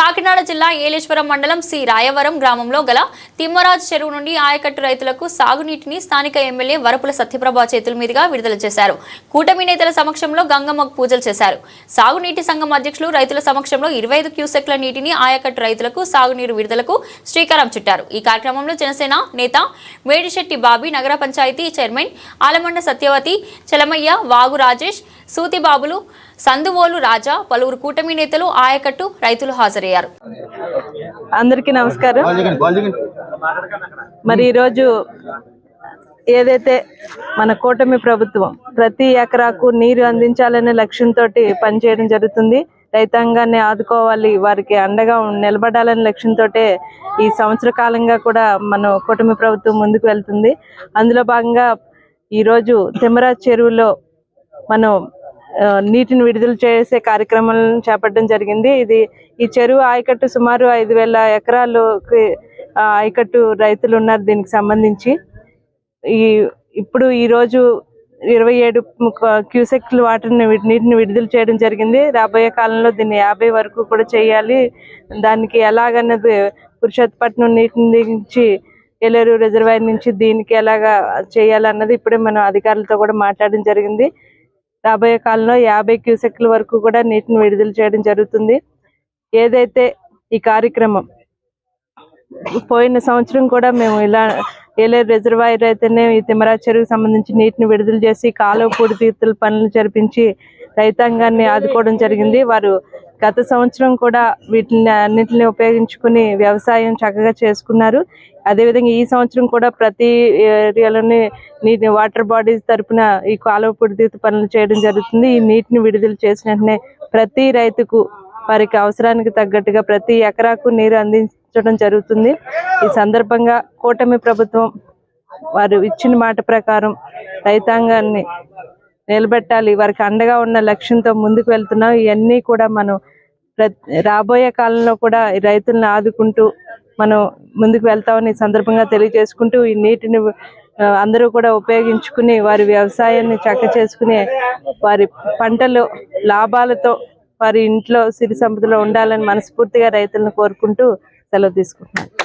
కాకినాడ జిల్లా ఏలేశ్వరం మండలం సి. రాయవరం గ్రామంలో గల తిమ్మరాజు చెరువు నుండి ఆయకట్టు రైతులకు సాగునీటిని స్థానిక ఎమ్మెల్యే వరపుల సత్యప్రభ చేతుల మీదుగా విడుదల చేశారు. కూటమి నేతల సమక్షంలో గంగమ్మకు పూజలు చేశారు. సాగునీటి సంఘం అధ్యక్షులు రైతుల సమక్షంలో ఇరవై ఐదు క్యూసెక్ల నీటిని ఆయకట్టు రైతులకు సాగునీరు విడుదలకు శ్రీకారం చుట్టారు. ఈ కార్యక్రమంలో జనసేన నేత మేడిశెట్టి బాబీ నగర పంచాయతీ చైర్మన్ ఆలమండ సత్యవతి చలమయ్య వాగు రాజేష్ సూతిబాబులు సందువోలు రాజా పలువురు కూటమి నేతలు ఆయకట్టు రైతులు హాజరయ్యారు. అందరికీ నమస్కారం. మరి ఈరోజు ఏదైతే మన కూటమి ప్రభుత్వం ప్రతి ఎకరాకు నీరు అందించాలనే లక్ష్యంతో పనిచేయడం జరుగుతుంది. రైతాంగాన్ని ఆదుకోవాలి వారికి అండగా నిలబడాలనే లక్ష్యంతో ఈ సంవత్సర కాలంగా కూడా మన కూటమి ప్రభుత్వం ముందుకు వెళ్తుంది. అందులో భాగంగా ఈరోజు తిమ్మరాజ్ చెరువులో మనం నీటిని విడుదల చేసే కార్యక్రమాలను చేపట్టడం జరిగింది. ఇది ఈ చెరువు ఆయకట్టు సుమారు ఐదు వేల ఎకరాలకి ఆయకట్టు రైతులు ఉన్నారు దీనికి సంబంధించి. ఈ ఇప్పుడు ఈరోజు ఇరవై ఏడు క్యూసెక్ల వాటర్ని నీటిని విడుదల చేయడం జరిగింది. రాబోయే కాలంలో దీన్ని యాభై వరకు కూడా చేయాలి. దానికి ఎలాగన్నది పురుషోత్పట్నం నీటి నుంచి ఏలేరు రిజర్వాయర్ నుంచి దీనికి ఎలాగా చేయాలన్నది ఇప్పుడే మనం అధికారులతో కూడా మాట్లాడడం జరిగింది. రాబోయే కాలంలో యాభై క్యూసెక్ల వరకు కూడా నీటిని విడుదల చేయడం జరుగుతుంది. ఏదైతే ఈ కార్యక్రమం పోయిన సంవత్సరం కూడా మేము ఇలా ఏలేరు రిజర్వాయర్ అయితేనే ఈ తిమ్మరాజ్ చెరువుకు సంబంధించి నీటిని విడుదల చేసి కాలువ పూడితీర్తుల పనులు జరిపించి రైతాంగాన్ని ఆదుకోవడం జరిగింది. వారు గత సంవత్సరం కూడా వీటిని అన్నింటిని ఉపయోగించుకుని వ్యవసాయం చక్కగా చేసుకున్నారు. అదేవిధంగా ఈ సంవత్సరం కూడా ప్రతి ఏరియాలోని నీటి వాటర్ బాడీస్ తరఫున ఈ కాలువ పుడిదీత పనులు చేయడం జరుగుతుంది. ఈ నీటిని విడుదల చేసిన వెంటనే ప్రతి రైతుకు వారికి అవసరానికి తగ్గట్టుగా ప్రతి ఎకరాకు నీరు అందించడం జరుగుతుంది. ఈ సందర్భంగా కూటమి ప్రభుత్వం వారు ఇచ్చిన మాట ప్రకారం రైతాంగాన్ని నిలబెట్టాలి. వారికి అండగా ఉన్న లక్ష్యంతో ముందుకు వెళ్తున్నాం. ఇవన్నీ కూడా మనం రాబోయే కాలంలో కూడా రైతులను ఆదుకుంటూ మనం ముందుకు వెళ్తామని సందర్భంగా తెలియజేసుకుంటూ ఈ నీటిని అందరూ కూడా ఉపయోగించుకుని వారి వ్యవసాయాన్ని చక్క చేసుకునే వారి పంటలు లాభాలతో వారి ఇంట్లో సిరి సంపదలో ఉండాలని మనస్ఫూర్తిగా రైతులను కోరుకుంటూ సెలవు తీసుకుంటున్నాను